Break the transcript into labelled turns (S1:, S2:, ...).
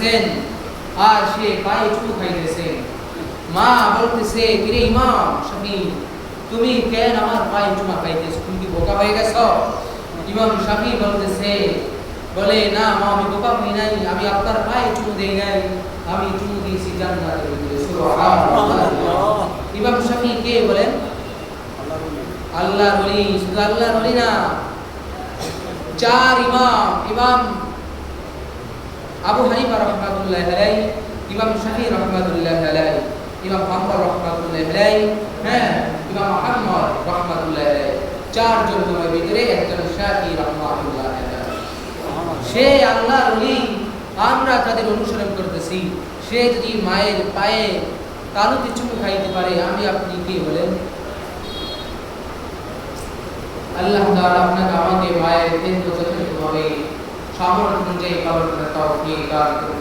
S1: করতেছেন আর সে পায়ে চুমু খাইতেছেন। মা বলতেছে, কিরে ইমাম স্বামী তুমি কেন আমার পায়ে চুমা খাইতেছ? তুমি কি বোকা হয়ে গেছ? ইমাম স্বামী বলতেছে, বলে, না মা, আমি বোকা হই নাই, আমি আপনার পায়ে চুমু দেই নাই, আমি চুমু দিয়েছি জান্নাতের ভিতরে। ইমাম স্বামী কে বলেন? আল্লাহ বলি শুধু আল্লাহর ওলি না, চার ইমাম ইমাম আবু হানিফা রহমাতুল্লাহ আলাই ইমাম শাফি রহমাতুল্লাহ আলাই ইমাম হাম্বল রহমাতুল্লাহ আলাই হ্যাঁ ইমাম আহমদ রহমাতুল্লাহ আলাই চারজন গুণের ভিতরে একজন শাফি রহমাতুল্লাহ আলাই সে আল্লাহর ওলি, আমরা তাদের অনুসরণ করতেছি। সে যদি মায়ের পায়ে তালুতে চুমু খাইতে পারে, আমি আপনি কে বলেন? আল্লাহ তাআলা আপনাকে আমাকে মায়ের কেন্দ্র যথাযথভাবে காமோட குஞ்சை கவர்கிற தோப்பியை காரணம்